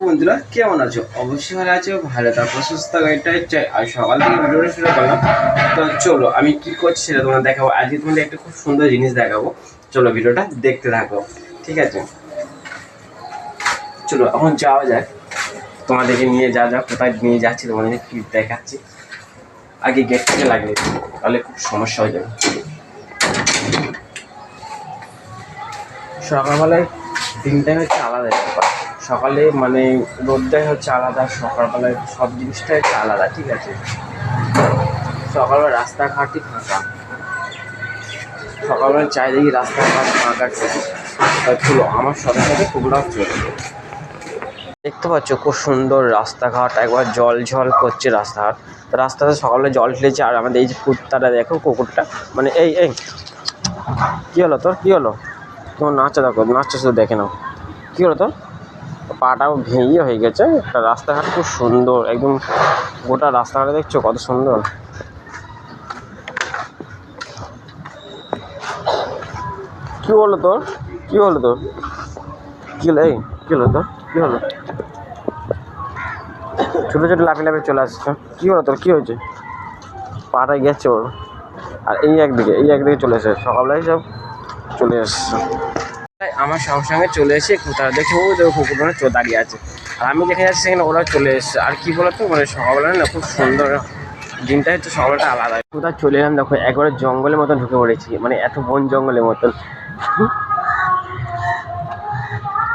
বন্ধুরা, কেমন আছো? অবশ্যই ভালো আছো, ভালো থাকো, সুস্থ এটাই চাই। আর সকাল থেকে ভিডিওটা শুরু করলাম। তো চলো, আমি কি করছি সেটা তোমার দেখাবো। আজকে তোমাদের একটা খুব সুন্দর জিনিস দেখাবো। চলো ভিডিওটা দেখতে থাকো, ঠিক আছে? চলো, এখন যাওয়া যাক। তোমাদেরকে নিয়ে যা যা, কোথায় নিয়ে যাচ্ছি, তোমাদেরকে কি দেখাচ্ছি। আগে গেট থেকে লাগিয়ে তাহলে খুব সমস্যা হয়ে যাবে। সকালবেলায় দিনটাই হচ্ছে আলাদা সকালে মানে রোদটাই হচ্ছে আলাদা, সকালবেলায় সব জিনিসটাই হচ্ছে আলাদা, ঠিক আছে? সকালবেলা রাস্তাঘাটই ফাঁকা। সকালবেলা চারিদিকে রাস্তাঘাট ফাঁকা চলছে তা আমার সাথে সাথে তোমরাও চলো দেখতে পাচ্ছ খুব সুন্দর রাস্তাঘাট, একবার জল ঝল করছে রাস্তাঘাট। রাস্তাতে সকালে জল ঢেলেছে, আর আমাদের এই যে কুত্তাটা দেখো, কুকুরটা মানে এই এই। কী হলো তোর? কী হলো? তোমার নাচটা দেখো, নাচটা শুধু দেখে নাও। কী হলো তোর? পাটাও ভেঙে হয়ে গেছে। একটা রাস্তাঘাট খুব সুন্দর, একদম গোটা রাস্তাঘাটে দেখছ কত সুন্দর। কী হলো তোর? কী হলো তোর? কি হলো? এই, কী হলো তোর? কী হলো? ছোটো ছোটো লাফে লাফে চলে আসছে। কী হলো তোর? কী হয়েছে? পাটা গেছে ওর। আর এই একদিকে এই একদিকে চলে এসেছে। সকালবেলায় সব চলে এসছে। আমার সঙ্গে সঙ্গে চলে এসে কোথাও দেখে ও দেখো কুকুরটা চো দাঁড়িয়ে আছে। আর আমি দেখে যাচ্ছি সেখানে ওরা চলে এসছে। আর কি বলতো মানে সকালবেলা না খুব সুন্দর দিনটা হচ্ছে, সকালটা আলাদা। কোথাও চলে এলাম, দেখো, একবারে জঙ্গলের মতন ঢুকে পড়েছি মানে এত বন জঙ্গলের মতন।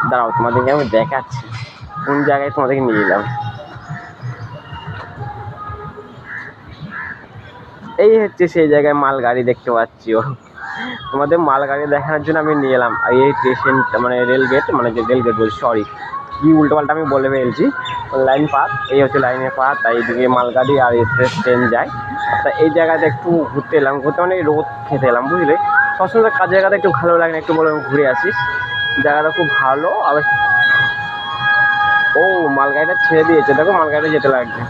দাঁড়াও, তোমাদেরকে আমি দেখাচ্ছি, কোন জায়গায় তোমাদেরকে নিয়ে এলাম। এই হচ্ছে সেই জায়গায় মাল গাড়ি দেখতে পাচ্ছি ও। তোমাদের মালগাড়ি দেখানোর জন্য আমি নিয়ে এলাম। এই স্টেশন মানে রেলগেট মানে যে রেল গেট বলছি সরি কি উল্টোপাল্টা আমি বলে ফেলছি। লাইন পাত এই হচ্ছে লাইনের পাত তাই এইদিকে মালগাড়ি আর এক্সপ্রেস ট্রেন যায়। তা এই জায়গাতে একটু ঘুরতে এলাম, ঘুরতে মানে রোদ খেতে এলাম, বুঝলে? সবসময় কাজ জায়গাটা একটু ভালো লাগে না, একটু বলে ঘুরে আসি। জায়গাটা খুব ভালো আবার ও, মালগাড়িটা ছেড়ে দিয়েছে, দেখো মালগাড়িটা যেতে লাগছে।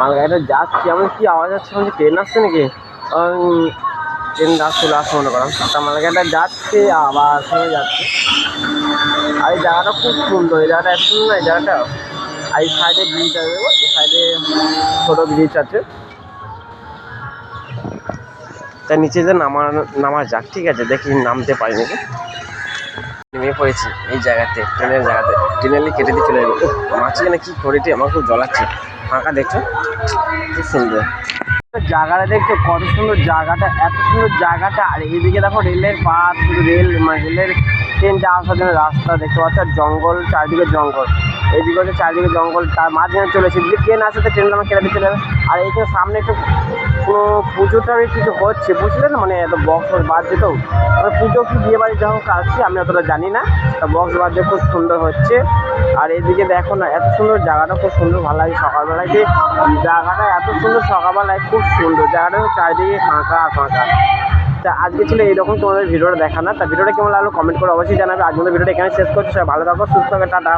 মালগাড়িটা যাচ্ছি, এমন কি আওয়াজ আসছে ট্রেন আসছে নাকি? ট্রেন আসছে লাস্ট মনে করেন কামালঘাটা যাচ্ছে, আবার সবাই যাচ্ছে। আর এই জায়গাটা খুব সুন্দর, এই জায়গাটা এত সুন্দর এই জায়গাটা আর এই সাইডে ব্রিজ আছে, এই সাইডে ছোটো ব্রিজ আছে। তার নিচে যে নামা নামা যাক, ঠিক আছে, দেখি নামতে পারি নাকি। নেমে পড়েছি এই জায়গাতে, ট্রেনের জায়গাতে। ট্রেনের কেটে দিয়ে চলে যাব মাঝখানে কি ঘড়িটি আমার খুব জ্বলাচ্ছে। ফাঁকা দেখছ? খুব সুন্দর। জায়গাটা দেখছ? কত সুন্দর জায়গাটা, এত সুন্দর জায়গাটা। আর এইদিকে দেখো রেলের পাত রেল মানে রেলের ট্রেন যাওয়া আসার জন্য রাস্তা দেখতে পাচ্ছ জঙ্গল চারদিকে জঙ্গল। এইদিকে হচ্ছে চারদিকে জঙ্গল, তার মাঝখানে চলেছে যদি ট্রেন আসে, তো ট্রেন আমার কেটে চলে যাবে আর এইখানে সামনে একটু পুরো পুজোটা কিছু হচ্ছে বুঝলে না মানে এত বক্স বাজছে তো। মানে পুজো কি বিয়ে বাড়ি যখন আসছে আমি অতটা জানি না। তা বক্স বাজছে, খুব সুন্দর হচ্ছে। আর এদিকে দেখো না, এত সুন্দর জায়গাটা খুব সুন্দর, ভালো লাগে সকালবেলায় যে জায়গাটা এত সুন্দর, সকালবেলায় খুব সুন্দর। জায়গাটা চারিদিকে ফাঁকা ফাঁকা। তা আজকে ছিল এইরকম, তোমাদের ভিডিওটা দেখা না। তা ভিডিওটা কেমন লাগল কমেন্ট করে অবশ্যই জানাবে। আজ ভিডিওটা এখানে শেষ করছি। সবাই ভালো থাকো, সুস্থ থাকো, টাটা।